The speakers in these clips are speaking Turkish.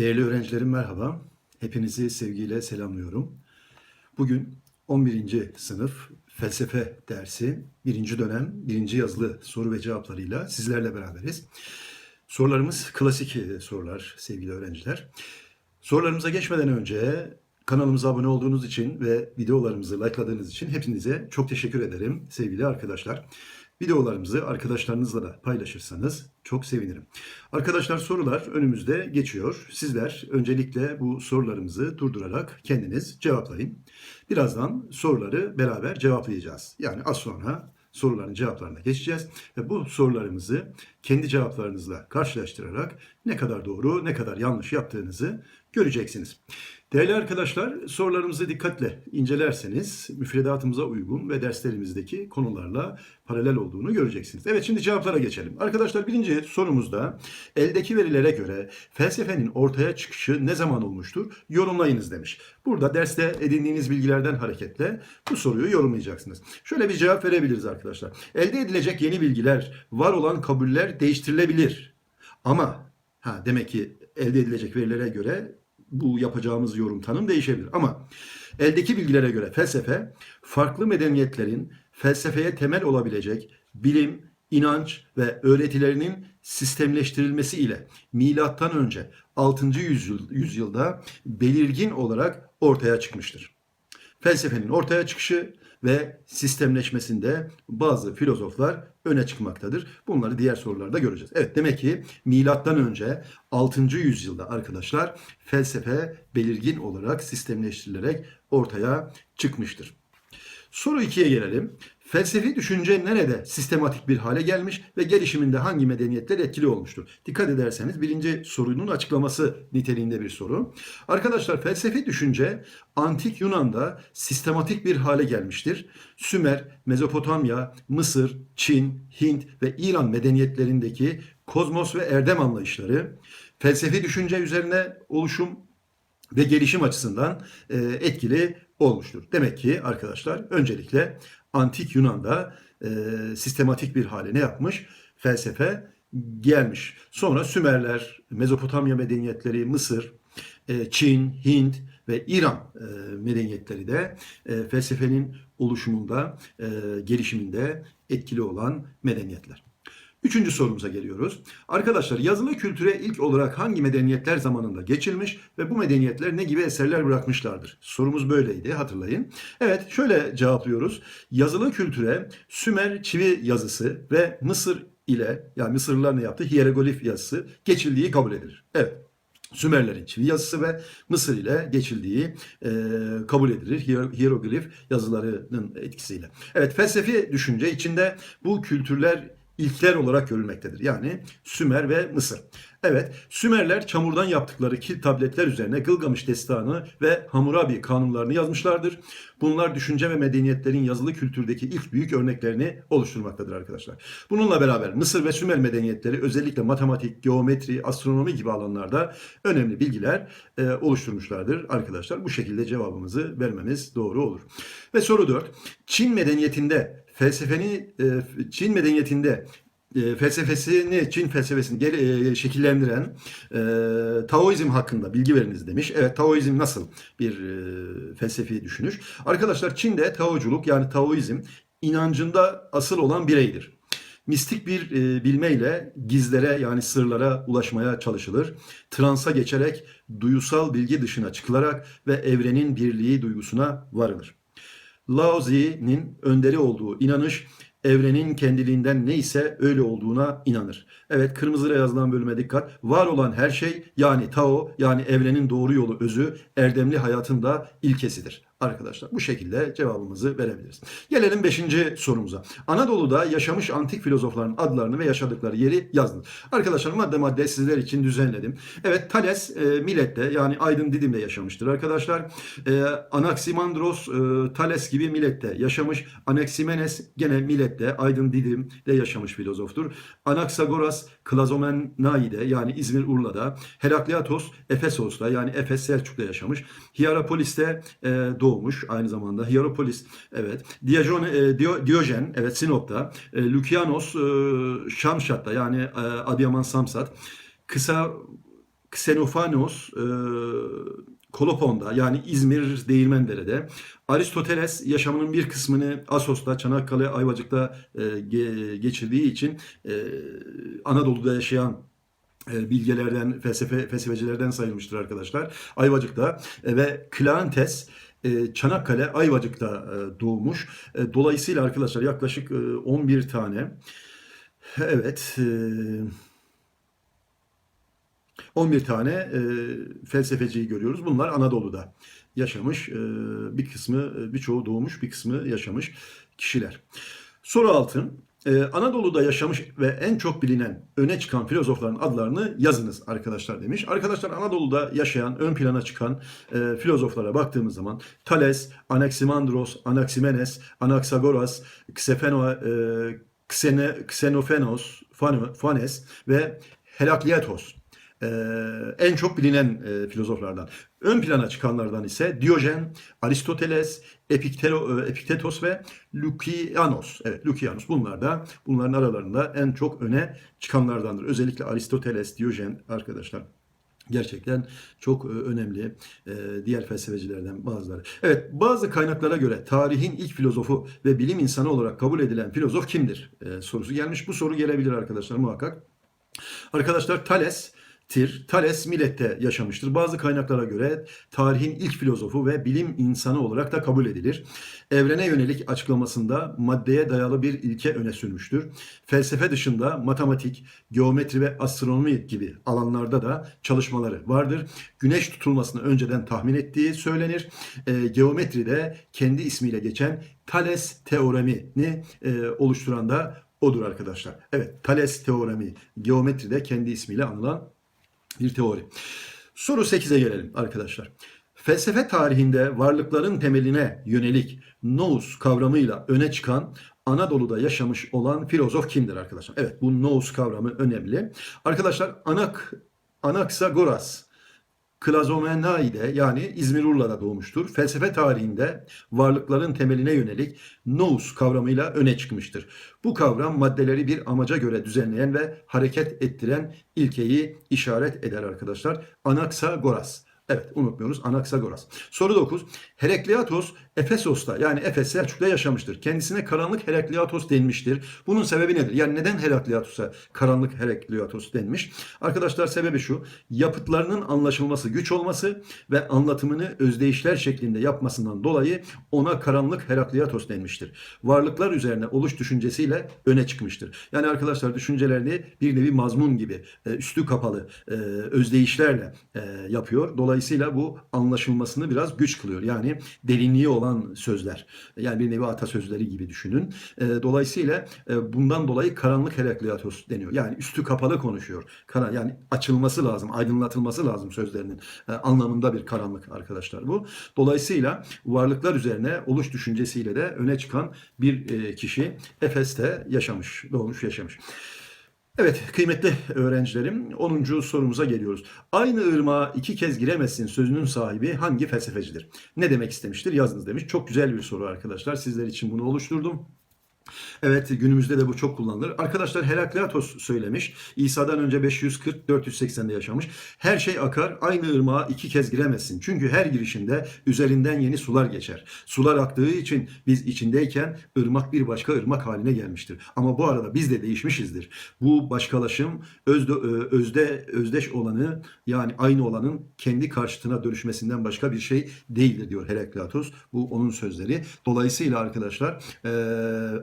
Değerli öğrencilerim merhaba. Hepinizi sevgiyle selamlıyorum. Bugün 11. sınıf felsefe dersi 1. dönem 1. yazılı soru ve cevaplarıyla sizlerle beraberiz. Sorularımız klasik e, sorular sevgili öğrenciler. Sorularımıza geçmeden önce kanalımıza abone olduğunuz için ve videolarımızı likeladığınız için hepinize çok teşekkür ederim sevgili arkadaşlar. Videolarımızı arkadaşlarınızla da paylaşırsanız çok sevinirim. Arkadaşlar sorular önümüzde geçiyor. Sizler öncelikle bu sorularımızı durdurarak kendiniz cevaplayın. Birazdan soruları beraber cevaplayacağız. Yani az sonra soruların cevaplarına geçeceğiz ve bu sorularımızı kendi cevaplarınızla karşılaştırarak ne kadar doğru ne kadar yanlış yaptığınızı göreceksiniz. Değerli arkadaşlar sorularımızı dikkatle incelerseniz müfredatımıza uygun ve derslerimizdeki konularla paralel olduğunu göreceksiniz. Evet şimdi cevaplara geçelim. Arkadaşlar birinci sorumuzda eldeki verilere göre felsefenin ortaya çıkışı ne zaman olmuştur? Yorumlayınız demiş. Burada derste edindiğiniz bilgilerden hareketle bu soruyu yorumlayacaksınız. Şöyle bir cevap verebiliriz arkadaşlar. Elde edilecek yeni bilgiler, var olan kabuller değiştirilebilir. Ama ha demek ki elde edilecek verilere göre bu yapacağımız yorum tanım değişebilir. Ama eldeki bilgilere göre felsefe farklı medeniyetlerin felsefeye temel olabilecek bilim, inanç ve öğretilerinin sistemleştirilmesi ile milattan önce 6. yüzyıl, yüzyılda belirgin olarak ortaya çıkmıştır. Felsefenin ortaya çıkışı ve sistemleşmesinde bazı filozoflar öne çıkmaktadır. Bunları diğer sorularda göreceğiz. Evet demek ki milattan önce 6. yüzyılda arkadaşlar felsefe belirgin olarak sistemleştirilerek ortaya çıkmıştır. Soru 2'ye gelelim. Felsefi düşünce nerede sistematik bir hale gelmiş ve gelişiminde hangi medeniyetler etkili olmuştur? Dikkat ederseniz birinci sorunun açıklaması niteliğinde bir soru. Arkadaşlar felsefi düşünce antik Yunan'da sistematik bir hale gelmiştir. Sümer, Mezopotamya, Mısır, Çin, Hint ve İran medeniyetlerindeki kozmos ve erdem anlayışları felsefi düşünce üzerine oluşum ve gelişim açısından e, etkili olmuştur. Demek ki arkadaşlar öncelikle antik Yunan'da e, sistematik bir hale ne yapmış? Felsefe gelmiş. Sonra Sümerler, Mezopotamya medeniyetleri, Mısır, e, Çin, Hint ve İran medeniyetleri de felsefenin oluşumunda, gelişiminde etkili olan medeniyetler. Üçüncü sorumuza geliyoruz. Arkadaşlar yazılı kültüre ilk olarak hangi medeniyetler zamanında geçilmiş ve bu medeniyetler ne gibi eserler bırakmışlardır? Sorumuz böyleydi hatırlayın. Evet şöyle cevaplıyoruz. Yazılı kültüre Sümer çivi yazısı ve Mısır ile yani Mısırlılar ne yaptı? Hieroglif yazısı geçildiği kabul edilir. Evet. Sümerlerin çivi yazısı ve Mısır ile geçildiği e, kabul edilir. Hieroglif yazılarının etkisiyle. Evet felsefi düşünce içinde bu kültürler ilkler olarak görülmektedir. Yani Sümer ve Mısır. Evet, Sümerler çamurdan yaptıkları kil tabletler üzerine Gılgamış destanı ve Hammurabi kanunlarını yazmışlardır. Bunlar düşünce ve medeniyetlerin yazılı kültürdeki ilk büyük örneklerini oluşturmaktadır arkadaşlar. Bununla beraber Mısır ve Sümer medeniyetleri özellikle matematik, geometri, astronomi gibi alanlarda önemli bilgiler e, oluşturmuşlardır arkadaşlar. Bu şekilde cevabımızı vermemiz doğru olur. Ve soru 4. Çin medeniyetinde felsefeni e, Çin medeniyetinde e, felsefesini, Çin felsefesini gel, e, şekillendiren e, Taoizm hakkında bilgi veriniz demiş. Evet Taoizm nasıl bir e, felsefi düşünüş? Arkadaşlar Çin'de Taoculuk yani Taoizm inancında asıl olan bireydir. Mistik bir e, bilmeyle gizlere yani sırlara ulaşmaya çalışılır. Transa geçerek duyusal bilgi dışına çıkılarak ve evrenin birliği duygusuna varılır. Lao Tzu'nun önderi olduğu inanış evrenin kendiliğinden neyse öyle olduğuna inanır. Evet kırmızıya yazılan bölüme dikkat. Var olan her şey yani Tao yani evrenin doğru yolu özü erdemli hayatın da ilkesidir arkadaşlar. Bu şekilde cevabımızı verebiliriz. Gelelim 5. sorumuza. Anadolu'da yaşamış antik filozofların adlarını ve yaşadıkları yeri yazın. Arkadaşlar madde madde sizler için düzenledim. Evet Thales e, Milet'te yani Aydın Didim'de yaşamıştır arkadaşlar. E, Anaximandros e, Thales gibi Milet'te yaşamış. Anaximenes gene Milet'te Aydın Didim'de yaşamış filozoftur. Anaxagoras Klazomenai'de yani İzmir Urla'da. Herakleitos Efesos'ta yani Efes Selçuk'ta yaşamış. Hierapolis'te e, doğmuş aynı zamanda. Hieropolis evet. Diyojen, e, Diyojen evet Sinop'ta. E, Lukianos e, Şamşat'ta yani e, Adıyaman Samsat. Kısa Xenofanos e, Kolopon'da yani İzmir Değirmendere'de Aristoteles yaşamının bir kısmını Asos'ta, Çanakkale, Ayvacık'ta e, ge- geçirdiği için e, Anadolu'da yaşayan e, bilgelerden, felsefe felsefecilerden sayılmıştır arkadaşlar. Ayvacık'ta e, ve Kleantes Çanakkale, Ayvacık'ta e, doğmuş. E, Dolayısıyla arkadaşlar yaklaşık e, 11 tane evet e, 11 tane e, felsefeciyi görüyoruz. Bunlar Anadolu'da yaşamış. E, bir kısmı, e, birçoğu doğmuş, bir kısmı yaşamış kişiler. Soru altın. Ee, Anadolu'da yaşamış ve en çok bilinen öne çıkan filozofların adlarını yazınız arkadaşlar demiş. Arkadaşlar Anadolu'da yaşayan, ön plana çıkan e, filozoflara baktığımız zaman Thales, Anaximandros, Anaximenes, Anaxagoras, Xefeno, e, Phanes ve Herakleitos ee, en çok bilinen e, filozoflardan. Ön plana çıkanlardan ise Diyojen, Aristoteles, Epiktero, e, Epiktetos ve Lukianos. Evet, Lukianos bunlar da bunların aralarında en çok öne çıkanlardandır. Özellikle Aristoteles, Diyojen arkadaşlar gerçekten çok e, önemli e, diğer felsefecilerden bazıları. Evet, bazı kaynaklara göre tarihin ilk filozofu ve bilim insanı olarak kabul edilen filozof kimdir? E, sorusu gelmiş. Bu soru gelebilir arkadaşlar muhakkak. Arkadaşlar Thales Tir, Thales Milet'te yaşamıştır. Bazı kaynaklara göre tarihin ilk filozofu ve bilim insanı olarak da kabul edilir. Evrene yönelik açıklamasında maddeye dayalı bir ilke öne sürmüştür. Felsefe dışında matematik, geometri ve astronomi gibi alanlarda da çalışmaları vardır. Güneş tutulmasını önceden tahmin ettiği söylenir. E, geometride kendi ismiyle geçen Thales teoremini e, oluşturan da odur arkadaşlar. Evet, Thales teoremi geometride kendi ismiyle anılan bir teori. Soru 8'e gelelim arkadaşlar. Felsefe tarihinde varlıkların temeline yönelik nous kavramıyla öne çıkan Anadolu'da yaşamış olan filozof kimdir arkadaşlar? Evet bu nous kavramı önemli. Arkadaşlar Anak Anaxagoras Klazomenai'de yani İzmir Urla'da doğmuştur. Felsefe tarihinde varlıkların temeline yönelik nous kavramıyla öne çıkmıştır. Bu kavram maddeleri bir amaca göre düzenleyen ve hareket ettiren ilkeyi işaret eder arkadaşlar. Anaxagoras. Evet unutmuyoruz Anaxagoras. Soru 9. Herakleitos Efesos'ta yani Efes Selçuk'ta yaşamıştır. Kendisine karanlık Herakleitos denmiştir. Bunun sebebi nedir? Yani neden Herakleitos'a karanlık Herakleitos denmiş? Arkadaşlar sebebi şu. Yapıtlarının anlaşılması güç olması ve anlatımını özdeyişler şeklinde yapmasından dolayı ona karanlık Herakleitos denmiştir. Varlıklar üzerine oluş düşüncesiyle öne çıkmıştır. Yani arkadaşlar düşüncelerini bir nevi mazmun gibi e, üstü kapalı e, özdeyişlerle e, yapıyor. Dolayısıyla bu anlaşılmasını biraz güç kılıyor. Yani derinliği olan sözler. Yani bir nevi atasözleri gibi düşünün. E, dolayısıyla e, bundan dolayı karanlık Herakleitos deniyor. Yani üstü kapalı konuşuyor. Yani açılması lazım, aydınlatılması lazım sözlerinin e, anlamında bir karanlık arkadaşlar bu. Dolayısıyla varlıklar üzerine oluş düşüncesiyle de öne çıkan bir kişi Efes'te yaşamış, doğmuş, yaşamış. Evet kıymetli öğrencilerim 10. sorumuza geliyoruz. Aynı ırmağa iki kez giremezsin sözünün sahibi hangi felsefecidir? Ne demek istemiştir? Yazınız demiş. Çok güzel bir soru arkadaşlar. Sizler için bunu oluşturdum. Evet günümüzde de bu çok kullanılır. Arkadaşlar Herakleitos söylemiş. İsa'dan önce 540-480'de yaşamış. Her şey akar aynı ırmağa iki kez giremezsin. Çünkü her girişinde üzerinden yeni sular geçer. Sular aktığı için biz içindeyken ırmak bir başka ırmak haline gelmiştir. Ama bu arada biz de değişmişizdir. Bu başkalaşım özde, özde özdeş olanı yani aynı olanın kendi karşıtına dönüşmesinden başka bir şey değildir diyor Herakleitos. Bu onun sözleri. Dolayısıyla arkadaşlar eee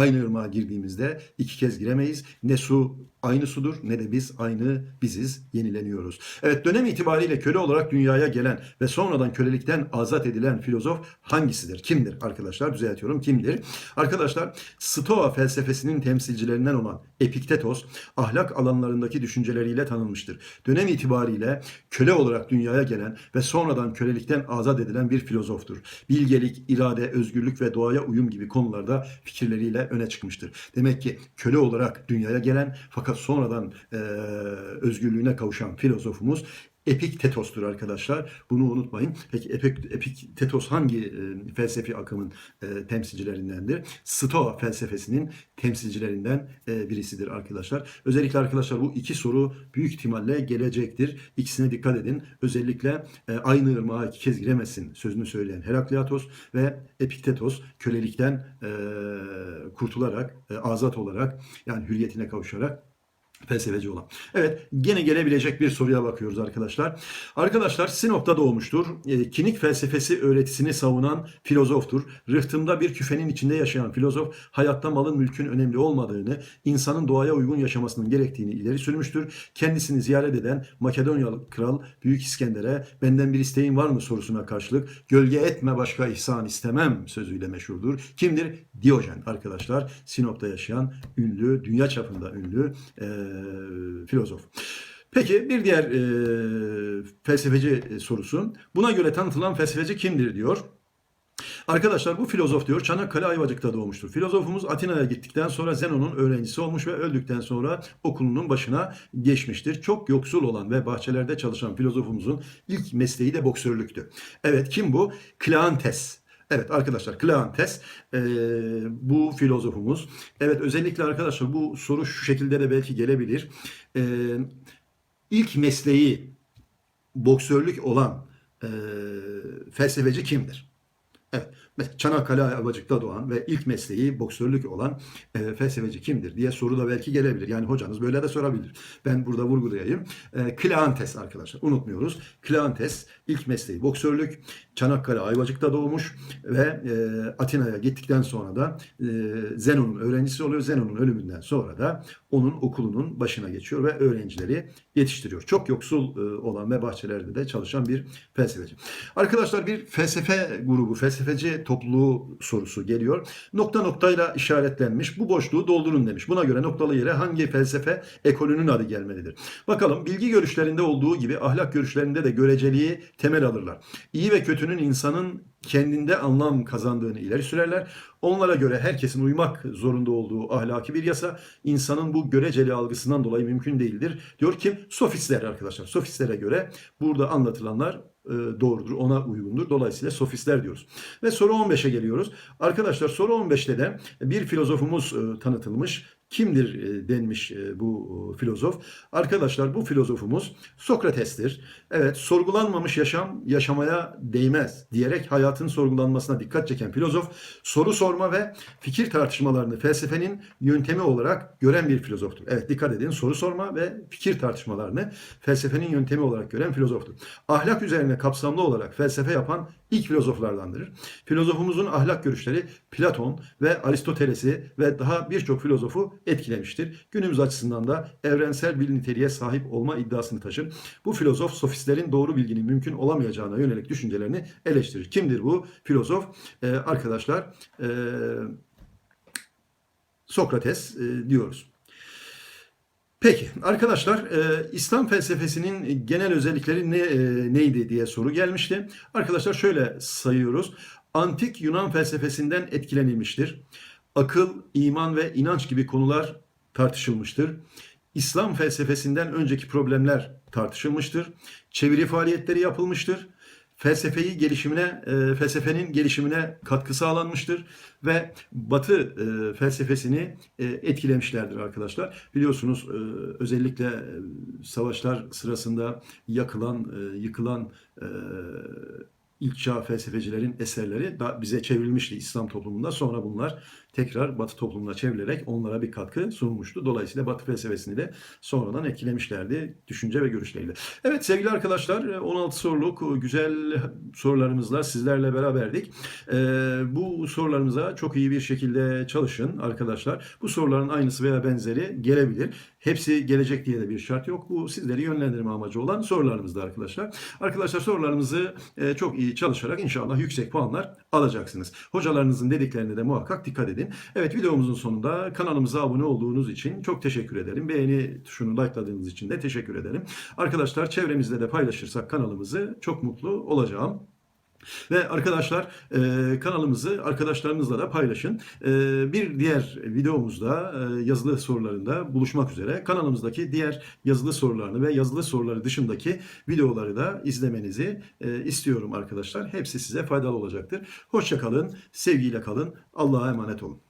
aynı ırmağa girdiğimizde iki kez giremeyiz. Ne su aynı sudur ne de biz aynı biziz yenileniyoruz. Evet dönem itibariyle köle olarak dünyaya gelen ve sonradan kölelikten azat edilen filozof hangisidir? Kimdir arkadaşlar? Düzeltiyorum kimdir? Arkadaşlar Stoa felsefesinin temsilcilerinden olan Epiktetos ahlak alanlarındaki düşünceleriyle tanınmıştır. Dönem itibariyle köle olarak dünyaya gelen ve sonradan kölelikten azat edilen bir filozoftur. Bilgelik, irade, özgürlük ve doğaya uyum gibi konularda fikirleriyle öne çıkmıştır. Demek ki köle olarak dünyaya gelen fakat sonradan e, özgürlüğüne kavuşan filozofumuz Epiktetos'tur arkadaşlar. Bunu unutmayın. Peki Epik, Epiktetos hangi e, felsefi akımın e, temsilcilerindendir? Stoa felsefesinin temsilcilerinden e, birisidir arkadaşlar. Özellikle arkadaşlar bu iki soru büyük ihtimalle gelecektir. İkisine dikkat edin. Özellikle e, aynı ırmağa iki kez giremezsin sözünü söyleyen Herakleitos ve Epiktetos kölelikten e, kurtularak, e, azat olarak yani hürriyetine kavuşarak felsefeci olan. Evet, gene gelebilecek bir soruya bakıyoruz arkadaşlar. Arkadaşlar Sinop'ta doğmuştur. E, kinik felsefesi öğretisini savunan filozoftur. Rıhtımda bir küfenin içinde yaşayan filozof, hayatta malın mülkün önemli olmadığını, insanın doğaya uygun yaşamasının gerektiğini ileri sürmüştür. Kendisini ziyaret eden Makedonyalı kral Büyük İskender'e benden bir isteğin var mı sorusuna karşılık gölge etme başka ihsan istemem sözüyle meşhurdur. Kimdir? Diyojen arkadaşlar. Sinop'ta yaşayan ünlü, dünya çapında ünlü e, filozof. Peki bir diğer e, felsefeci sorusu. Buna göre tanıtılan felsefeci kimdir diyor. Arkadaşlar bu filozof diyor Çanakkale Ayvacık'ta doğmuştur. Filozofumuz Atina'ya gittikten sonra Zenon'un öğrencisi olmuş ve öldükten sonra okulunun başına geçmiştir. Çok yoksul olan ve bahçelerde çalışan filozofumuzun ilk mesleği de boksörlüktü. Evet kim bu? Kleantes. Evet arkadaşlar Kleantes e, bu filozofumuz. Evet özellikle arkadaşlar bu soru şu şekilde de belki gelebilir. E, ilk mesleği boksörlük olan e, felsefeci kimdir? Evet. Çanakkale Ayvacık'ta doğan ve ilk mesleği boksörlük olan e, felsefeci kimdir diye soru da belki gelebilir. Yani hocanız böyle de sorabilir. Ben burada vurgulayayım. E, Kleantes arkadaşlar unutmuyoruz. Kleantes ilk mesleği boksörlük. Çanakkale Ayvacık'ta doğmuş ve e, Atina'ya gittikten sonra da e, Zenon'un öğrencisi oluyor. Zenon'un ölümünden sonra da onun okulunun başına geçiyor ve öğrencileri yetiştiriyor. Çok yoksul e, olan ve bahçelerde de çalışan bir felsefeci. Arkadaşlar bir felsefe grubu, felsefeci topluluğu sorusu geliyor. Nokta noktayla işaretlenmiş. Bu boşluğu doldurun demiş. Buna göre noktalı yere hangi felsefe ekolünün adı gelmelidir? Bakalım bilgi görüşlerinde olduğu gibi ahlak görüşlerinde de göreceliği temel alırlar. İyi ve kötünün insanın kendinde anlam kazandığını ileri sürerler. Onlara göre herkesin uymak zorunda olduğu ahlaki bir yasa insanın bu göreceli algısından dolayı mümkün değildir. Diyor ki sofistler arkadaşlar. Sofistlere göre burada anlatılanlar doğrudur, ona uygundur. Dolayısıyla sofistler diyoruz. Ve soru 15'e geliyoruz. Arkadaşlar soru 15'te de bir filozofumuz e, tanıtılmış. Kimdir e, denmiş bu filozof? Arkadaşlar bu filozofumuz Sokrates'tir. Evet sorgulanmamış yaşam yaşamaya değmez diyerek hayatın sorgulanmasına dikkat çeken filozof soru sorma ve fikir tartışmalarını felsefenin yöntemi olarak gören bir filozoftur. Evet dikkat edin soru sorma ve fikir tartışmalarını felsefenin yöntemi olarak gören filozoftur. Ahlak üzerine kapsamlı olarak felsefe yapan ilk filozoflardandır. Filozofumuzun ahlak görüşleri Platon ve Aristoteles'i ve daha birçok filozofu etkilemiştir. Günümüz açısından da evrensel bir niteliğe sahip olma iddiasını taşır. Bu filozof sofistlerin doğru bilginin mümkün olamayacağına yönelik düşüncelerini eleştirir. Kimdir bu filozof? Ee, arkadaşlar e, Sokrates e, diyoruz. Peki arkadaşlar e, İslam felsefesinin genel özellikleri ne e, neydi diye soru gelmişti. Arkadaşlar şöyle sayıyoruz. Antik Yunan felsefesinden etkilenilmiştir. Akıl, iman ve inanç gibi konular tartışılmıştır. İslam felsefesinden önceki problemler tartışılmıştır. Çeviri faaliyetleri yapılmıştır felsefeyi gelişimine, e, felsefenin gelişimine katkı sağlanmıştır ve Batı e, felsefesini e, etkilemişlerdir arkadaşlar. Biliyorsunuz özellikle savaşlar sırasında yakılan, yıkılan e, ilk çağ felsefecilerin eserleri da bize çevrilmişti İslam toplumunda. Sonra bunlar tekrar Batı toplumuna çevrilerek onlara bir katkı sunmuştu. Dolayısıyla Batı felsefesini de sonradan etkilemişlerdi düşünce ve görüşleriyle. Evet sevgili arkadaşlar 16 soruluk güzel sorularımızla sizlerle beraberdik. Ee, bu sorularımıza çok iyi bir şekilde çalışın arkadaşlar. Bu soruların aynısı veya benzeri gelebilir. Hepsi gelecek diye de bir şart yok. Bu sizleri yönlendirme amacı olan sorularımızda arkadaşlar. Arkadaşlar sorularımızı e, çok iyi çalışarak inşallah yüksek puanlar alacaksınız. Hocalarınızın dediklerine de muhakkak dikkat edin. Evet videomuzun sonunda kanalımıza abone olduğunuz için çok teşekkür ederim. Beğeni tuşunu likeladığınız için de teşekkür ederim. Arkadaşlar çevremizde de paylaşırsak kanalımızı çok mutlu olacağım. Ve arkadaşlar e, kanalımızı arkadaşlarınızla da paylaşın. E, bir diğer videomuzda e, yazılı sorularında buluşmak üzere. Kanalımızdaki diğer yazılı sorularını ve yazılı soruları dışındaki videoları da izlemenizi e, istiyorum arkadaşlar. Hepsi size faydalı olacaktır. Hoşça kalın, sevgiyle kalın, Allah'a emanet olun.